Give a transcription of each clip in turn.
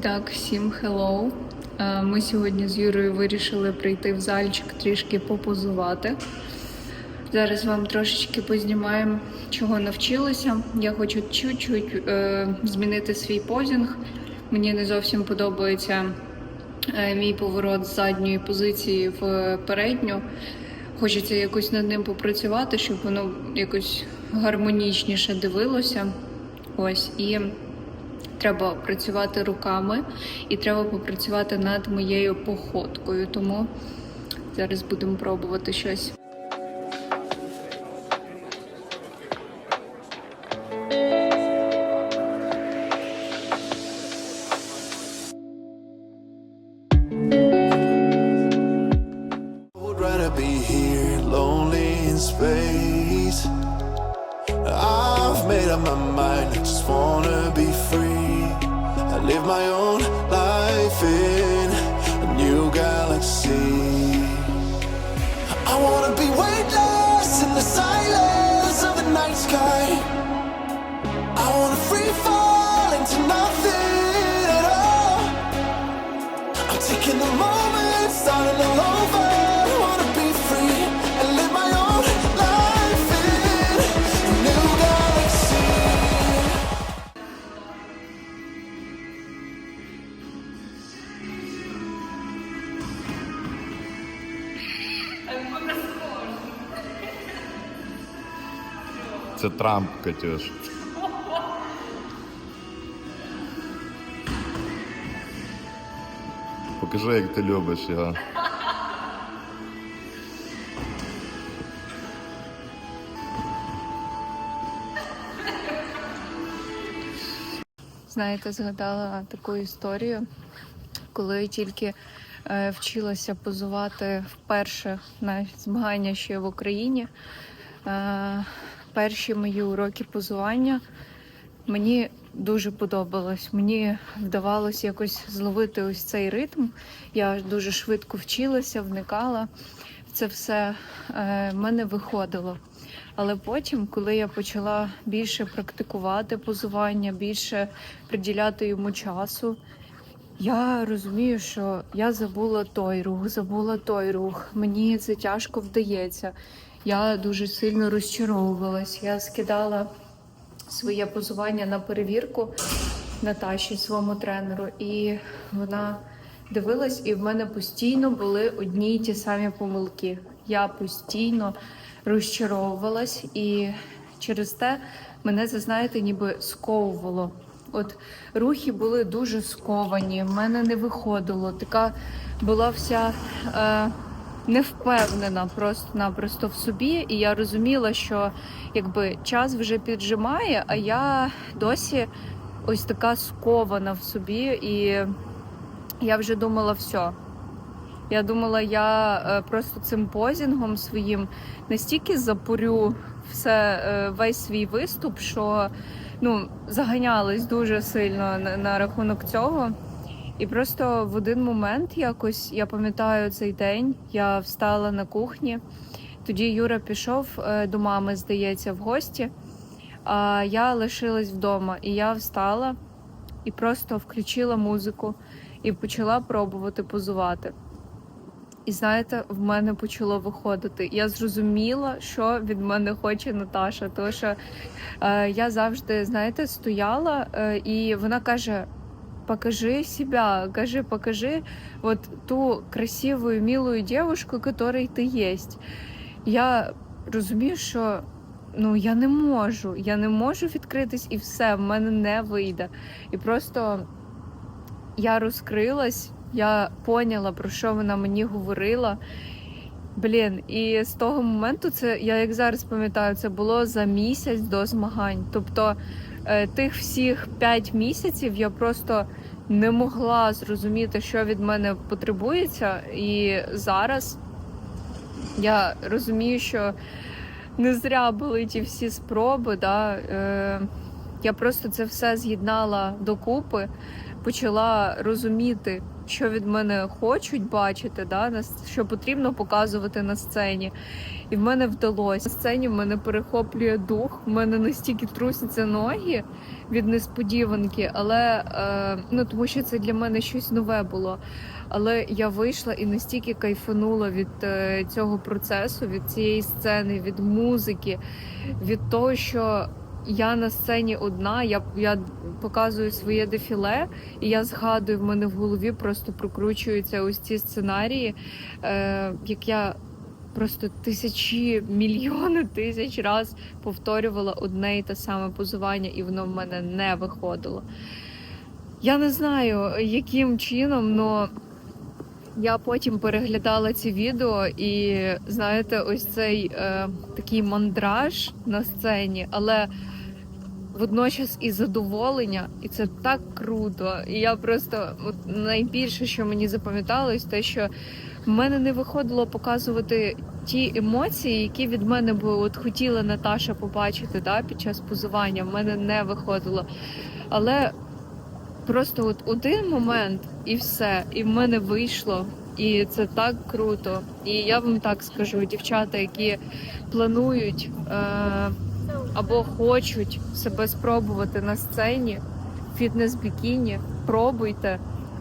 Так, всім хеллоу. Е, Ми сьогодні з Юрою вирішили прийти в зальчик трішки попозувати. Зараз вам трошечки познімаємо, чого навчилися. Я хочу чуть-чуть е, змінити свій позінг. Мені не зовсім подобається е, мій поворот з задньої позиції в передню. Хочеться якось над ним попрацювати, щоб воно якось гармонічніше дивилося. Ось і треба працювати руками і треба попрацювати над моєю походкою. Тому зараз будемо пробувати щось. Це Трамп, Катюш. Покажи, як ти любиш його. Знаєте, згадала таку історію, коли тільки е, вчилася позувати вперше на змагання ще в Україні. Е, перші мої уроки позування мені дуже подобалось. Мені вдавалось якось зловити ось цей ритм. Я дуже швидко вчилася, вникала це все. Е, в мене виходило. Але потім, коли я почала більше практикувати позування, більше приділяти йому часу, я розумію, що я забула той рух, забула той рух. Мені це тяжко вдається. Я дуже сильно розчаровувалась. Я скидала своє позування на перевірку Наташі, своєму тренеру, і вона дивилась, і в мене постійно були одні й ті самі помилки. Я постійно розчаровувалась, і через те мене це, знаєте, ніби сковувало. От рухи були дуже сковані, в мене не виходило. Така була вся е, невпевнена просто-напросто в собі. І я розуміла, що якби час вже піджимає, а я досі ось така скована в собі, і я вже думала, все. Я думала, я е, просто цим позінгом своїм настільки запорю все, е, весь свій виступ, що ну, заганялась дуже сильно на, на рахунок цього. І просто в один момент якось я пам'ятаю цей день, я встала на кухні. Тоді Юра пішов е, до мами, здається, в гості. А я лишилась вдома, і я встала і просто включила музику і почала пробувати позувати. І знаєте, в мене почало виходити. Я зрозуміла, що від мене хоче Наташа. Тому що е, я завжди, знаєте, стояла, е, і вона каже: покажи себя, кажи, покажи вот ту красивую, милую девушку, которой ти єсть. Я розумію, що ну я не можу, я не можу відкритись, і все в мене не вийде. І просто я розкрилась, я поняла, про що вона мені говорила. Блін, і з того моменту це я як зараз пам'ятаю, це було за місяць до змагань. Тобто тих всіх п'ять місяців я просто не могла зрозуміти, що від мене потребується. І зараз я розумію, що не зря були ті всі спроби. Да? Е, я просто це все з'єднала докупи. почала розуміти, що від мене хочуть бачити, да, що потрібно показувати на сцені. І в мене вдалося. На сцені в мене перехоплює дух, в мене настільки трусяться ноги від несподіванки, але е, ну тому що це для мене щось нове було. Але я вийшла і настільки кайфанула від е, цього процесу, від цієї сцени, від музики, від того, що я на сцені одна, я, я показую своє дефіле, і я згадую, в мене в голові просто прокручуються ось ці сценарії, е, як я просто тисячі, мільйони тисяч раз повторювала одне і те саме позування, і воно в мене не виходило. Я не знаю, яким чином, але я потім переглядала ці відео, і знаєте, ось цей е, такий мандраж на сцені, але водночас і задоволення, і це так круто. І я просто от найбільше, що мені запам'яталось, те, що в мене не виходило показувати ті емоції, які від мене би от хотіла Наташа побачити да, під час позування. В мене не виходило. Але просто от один момент і все, і в мене вийшло. І це так круто. І я вам так скажу, дівчата, які планують е- або хочуть себе спробувати на сцені, фітнес-бікіні, пробуйте.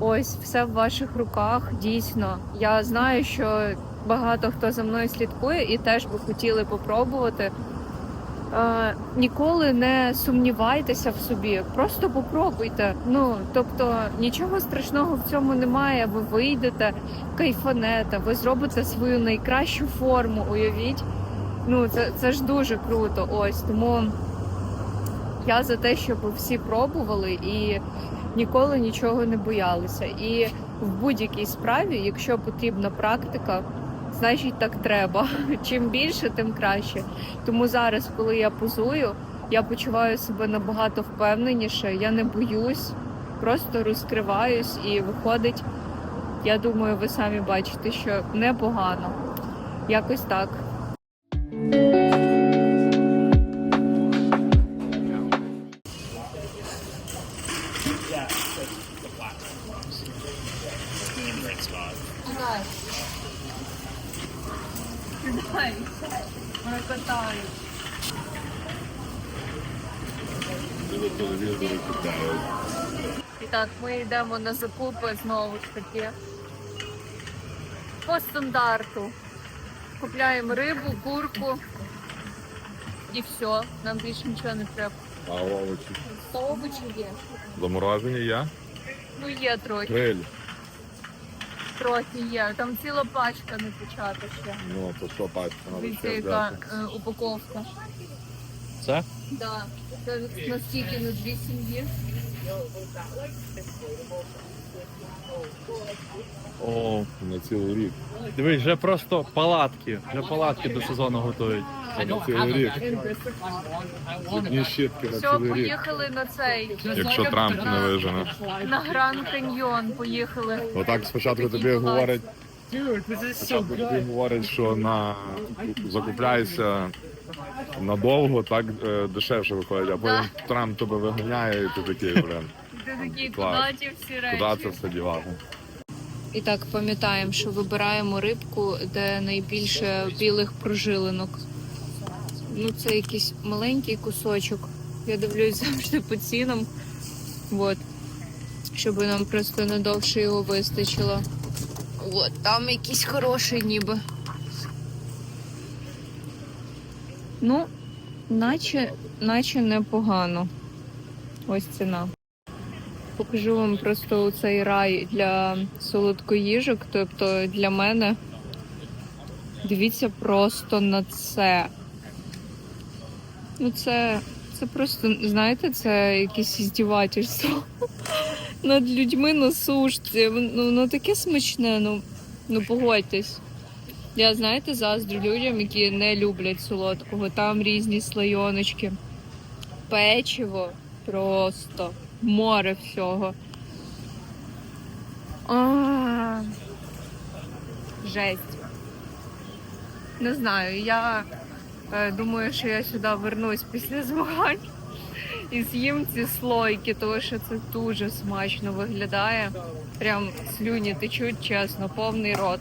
Ось все в ваших руках. Дійсно, я знаю, що багато хто за мною слідкує і теж би хотіли попробувати. Е, ніколи не сумнівайтеся в собі, просто попробуйте. Ну тобто нічого страшного в цьому немає. Ви вийдете, кайфанете, ви зробите свою найкращу форму. Уявіть. Ну це, це ж дуже круто. Ось тому я за те, щоб всі пробували і ніколи нічого не боялися. І в будь-якій справі, якщо потрібна практика, значить так треба. Чим більше, тим краще. Тому зараз, коли я позую, я почуваю себе набагато впевненіше. Я не боюсь, просто розкриваюсь і виходить. Я думаю, ви самі бачите, що непогано. Якось так. Прокатаю. Телевізори. І так, ми йдемо на закупи знову ж таки. По стандарту. Купляємо рибу, курку і все. Нам більше нічого не треба. А овочі. Овочі є. Заморожені я? Ну є трохи, Гриль. Трохи є. Там ціла пачка не почата ще. Ну, то що пачка, треба Дивіться, ще яка взяти. е, упаковка. Це? Да. Це настільки на дві сім'ї. О, на цілий рік. Дивись, вже просто палатки. Вже палатки до сезону готують. Це на цілий рік. Одні щітки на Все, цілий рік. поїхали на цей. Якщо Трамп не вижене. На Гранд Каньйон поїхали. Отак спочатку тобі говорять, спочатку тобі говорять, що на закупляйся надовго, так е, дешевше виходить, а потім Трамп тебе виганяє, і ти такий, блин, Ти Клас. куди ті всі речі. це все дівати? І так пам'ятаємо, що вибираємо рибку, де найбільше білих прожилинок. Ну, це якийсь маленький кусочок. Я дивлюсь завжди по цінам. От. Щоб нам просто надовше його вистачило. От, там якийсь хороший ніби. Ну, наче, наче непогано. Ось ціна. Покажу вам просто цей рай для солодкоїжок, тобто для мене. Дивіться просто на це. Ну, це, це просто, знаєте, це якесь здівательство над людьми на сушці. Ну, воно таке смачне, ну, ну погодьтесь. Я, знаєте, заздрю людям, які не люблять солодкого. Там різні слайоночки, печиво просто море всього. А, Жесть. Не знаю, я е, думаю, що я сюди вернусь після змагань і з'їм ці слойки, тому що це дуже смачно виглядає. Прям слюні течуть, чесно, повний рот.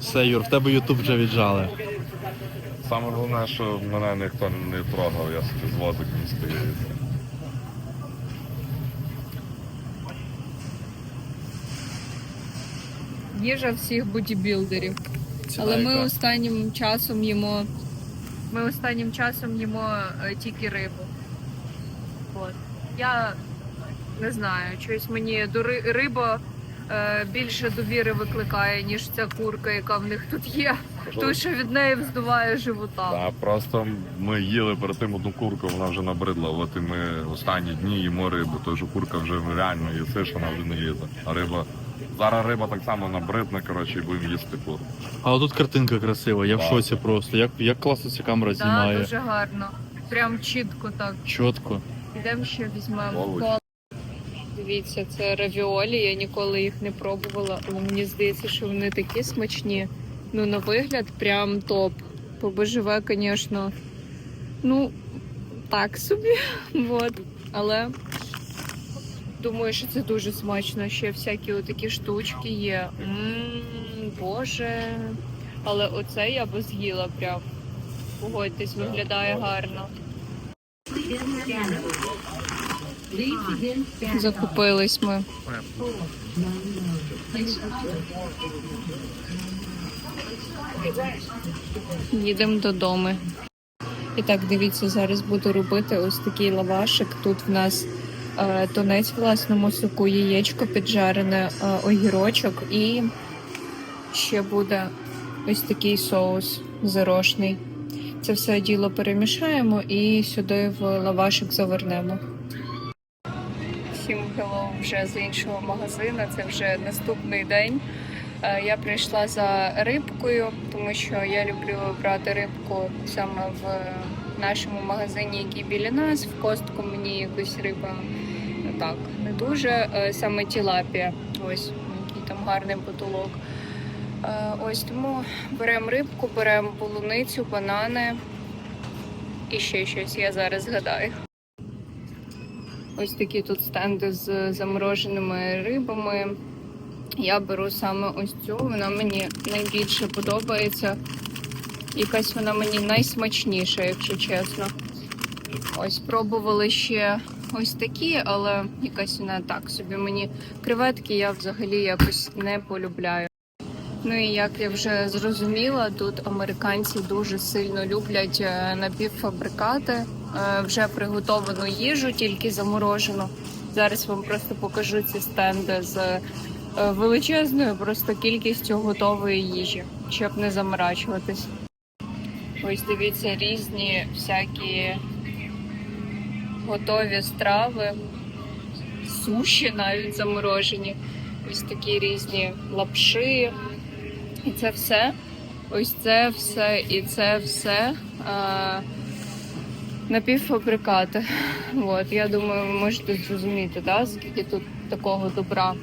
Все, Юр, в тебе Ютуб вже віджали. Саме головне, що мене ніхто не трогав, я собі з возиком стою. Їжа всіх бодібілдерів. Але ми яка? останнім часом їмо. Ми останнім часом їмо е, тільки рибу. От. Я не знаю, щось мені до ри- риба більше довіри викликає, ніж ця курка, яка в них тут є. Тому що від неї вздуває живота. Та просто ми їли перед тим одну курку, вона вже набридла. От і ми останні дні їмо рибу, тому що курка вже реально їсиш, вона вже не їде. А риба. Зараз риба так само набридне, коротше, і будемо їсти курку. А отут картинка красива, я в Так. шоці просто. Як, як класно ця камера Так, знімає. дуже гарно. Прям чітко так. Чітко. Йдемо ще візьмемо Овочі. Дивіться, це равіолі. Я ніколи їх не пробувала, але мені здається, що вони такі смачні. Ну, на вигляд, прям топ. Побоживе, звісно. Ну, так собі. Вот. Але думаю, що це дуже смачно. Ще всякі отакі штучки є. Мм, боже. Але оце я би з'їла прям. Погодьтесь, виглядає гарно. Закупились ми. Їдемо додому. І так, дивіться, зараз буду робити ось такий лавашик. Тут в нас е, тунець в власному соку, яєчко піджарене, е, огірочок і ще буде ось такий соус зарошний. Це все діло перемішаємо і сюди в лавашик завернемо. Hello вже з іншого магазину. Це вже наступний день. Е, Я прийшла за рибкою, тому що я люблю брати рибку саме в нашому магазині, який біля нас. В костку мені якось риба ну, так не дуже. Е, Саме тілапія. Ось який там гарний потолок. Е, Ось тому беремо рибку, беремо полуницю, банани і ще щось. Я зараз згадаю. Ось такі тут стенди з замороженими рибами. Я беру саме ось цю, вона мені найбільше подобається. Якась вона мені найсмачніша, якщо чесно. Ось пробували ще ось такі, але якась вона так собі мені креветки я взагалі якось не полюбляю. Ну і як я вже зрозуміла, тут американці дуже сильно люблять е, напівфабрикати, вже приготовану їжу, тільки заморожену. Зараз вам просто покажу ці стенди з е, величезною просто кількістю готової їжі, щоб не заморачуватись. Ось дивіться різні всякі готові страви, суші навіть заморожені, ось такі різні лапши. І це все, ось це все і це все а, напівфабрикати. От, я думаю, ви можете зрозуміти, да, скільки тут такого добра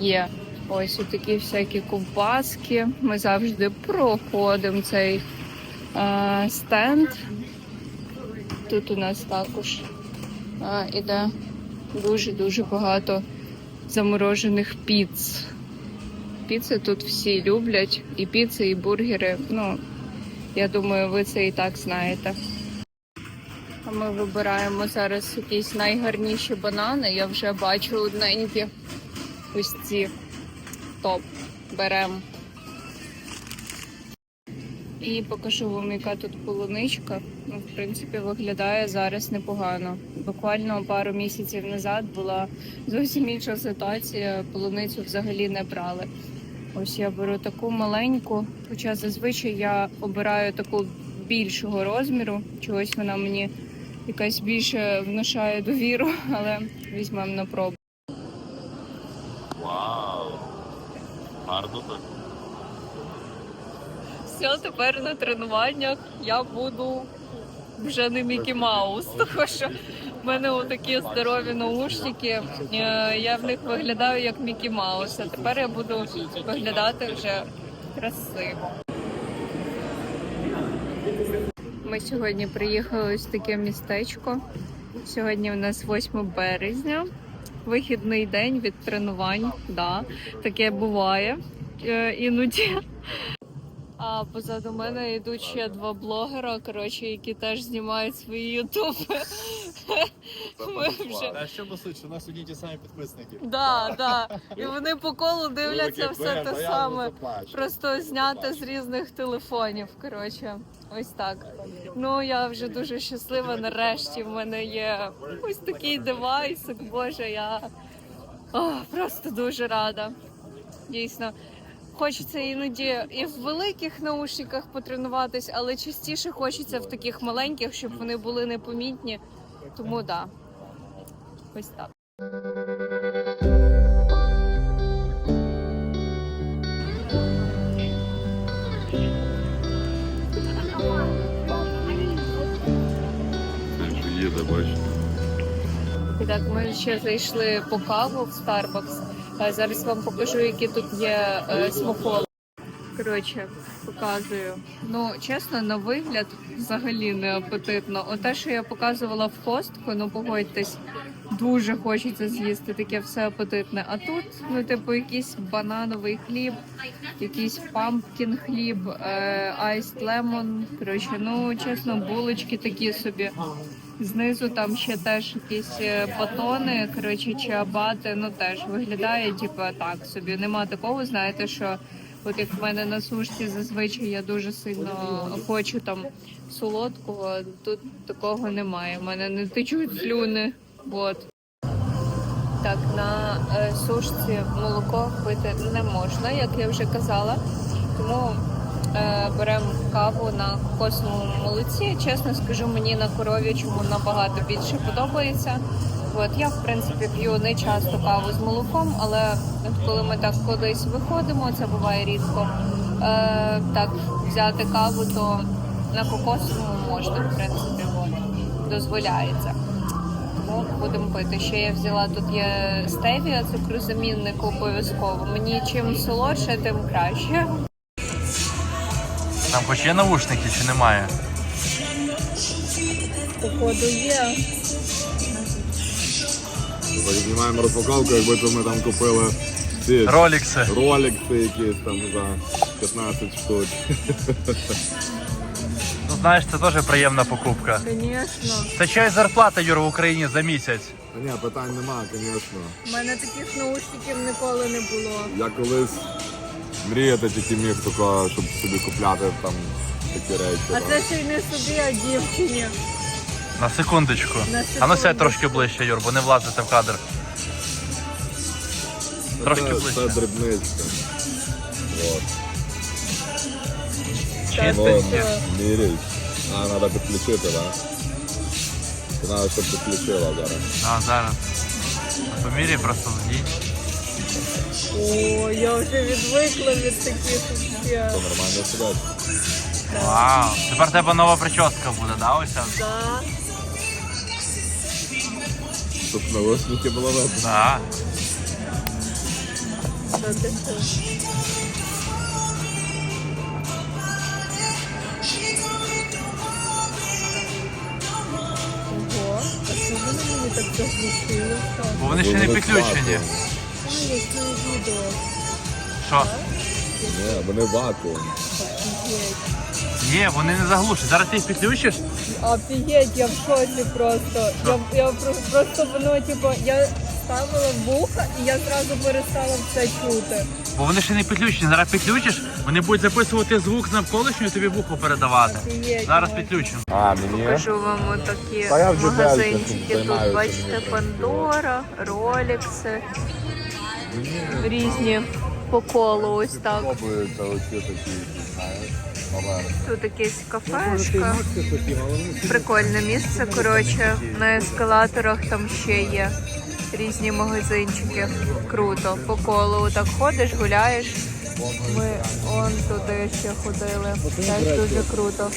є. Ось такі всякі ковбаски. Ми завжди проходимо цей а, стенд. Тут у нас також а, іде дуже-дуже багато заморожених піц. Піци тут всі люблять, і піци, і бургери. Ну, я думаю, ви це і так знаєте. Ми вибираємо зараз якісь найгарніші банани. Я вже бачу одненькі. Ось ці топ беремо. І покажу вам, яка тут полуничка. Ну, в принципі, виглядає зараз непогано. Буквально пару місяців назад була зовсім інша ситуація. Полуницю взагалі не брали. Ось я беру таку маленьку, хоча зазвичай я обираю таку більшого розміру. Чогось вона мені якась більше внушає довіру, але візьмемо на пробу. Вау! Гарно так. Все, тепер на тренуваннях я буду вже не Мікі Маус, тому що в мене отакі здорові наушники. е, Я в них виглядаю як Мікі Маус. А тепер я буду виглядати вже красиво. Ми сьогодні приїхали ось таке містечко. Сьогодні у нас 8 березня, вихідний день від тренувань. Да, таке буває е, іноді. А позаду мене йдуть ще два блогера, коротше, які теж знімають свої ютуби. Ми вже А що по суті, у нас одні ті самі підписники. да, да. І вони по колу дивляться все те саме. Просто знято з різних телефонів. Коротше, ось так. Ну я вже дуже щаслива. Нарешті в мене є ось такий девайсик. Боже, я просто дуже рада. Дійсно. Хочеться іноді і в великих наушниках потренуватись, але частіше хочеться в таких маленьких, щоб вони були непомітні. Тому да. Ось так. Їде, бачиш. І так, ми ще зайшли по каву в Starbucks. Зараз вам покажу, які тут є е, смаколи. Коротше, показую. Ну, чесно, на вигляд взагалі не апетитно. Оте, що я показувала в костку, ну погодьтесь, дуже хочеться з'їсти таке все апетитне. А тут, ну, типу, якийсь банановий хліб, якийсь пампкін хліб, айст лемон. Коротше, ну чесно, булочки такі собі. Знизу там ще теж якісь е, батони, коротше, чи абати, ну теж виглядає, типу, так собі. Нема такого, знаєте, що от як в мене на сушці зазвичай я дуже сильно хочу там солодкого, тут такого немає. У мене не течуть слюни. От. Так, на е, сушці молоко пити не можна, як я вже казала. Тому е, беремо каву на кокосовому молоці. Чесно скажу, мені на коров'ячому набагато більше подобається. От я в принципі п'ю не часто каву з молоком, але от коли ми так кудись виходимо, це буває рідко. Е, так взяти каву, то на кокосовому можна, в принципі, от, дозволяється. Тому будемо пити. Ще я взяла тут є стевія, цукрозамінник обов'язково. Мені чим солодше, тим краще. Там хоч є навушники чи немає? Походу є. Знімаємо розпаковку, якби то ми там купили ці Ролікси. ролікси якісь там за 15 штук. Ну знаєш, це теж приємна покупка. Звісно. Це чай зарплата, Юр, в Україні за місяць. Та ні, питань нема, звісно. У мене таких наушників ніколи не було. Я колись мріяти тільки міг такого, щоб собі купляти там такі речі. А там. це ще й не собі, а дівчині. На секундочку. На А ну сядь трошки ближче, Юр, бо не влазите в кадр. Трошки це, ближче. це дрібничка. Вот. Чистенькі. міряй. А, треба підключити, так? Да? Треба, щоб підключила зараз. А, зараз. На помірі просто вдіть. О, я вже відвикла від таких. Це нормально сидить. Вау. Тепер тебе нова прическа буде, да, ось? ця? Да. Щоб навушники було видно. Ого, а чому мені так заглушили? Бо вони ще не Вони підключені. вакуум. А, які відео. Що? Ні, вони вакуум. Офігеть. Ні, вони не заглушать. Зараз ти їх підключиш. Офігеть, я в шоці просто. Я, я просто воно, типу, я ставила в вуха і я зразу перестала все чути. Бо вони ще не підключені. Зараз підключиш, вони будуть записувати звук з навколишнього і тобі в ухо передавати. Офігеть. Зараз ну. підключимо. А, мені? Покажу вам отакі Та я вже магазинчики. Тут займаюся, бачите Пандора, Ролікси, різні по колу ось так. Подобаються оці такі, знаєш. Тут якесь кафешка. Прикольне місце. Коротше, на ескалаторах там ще є різні магазинчики. Круто. По колу так ходиш, гуляєш. Ми он туди ще ходили. Теж дуже круто.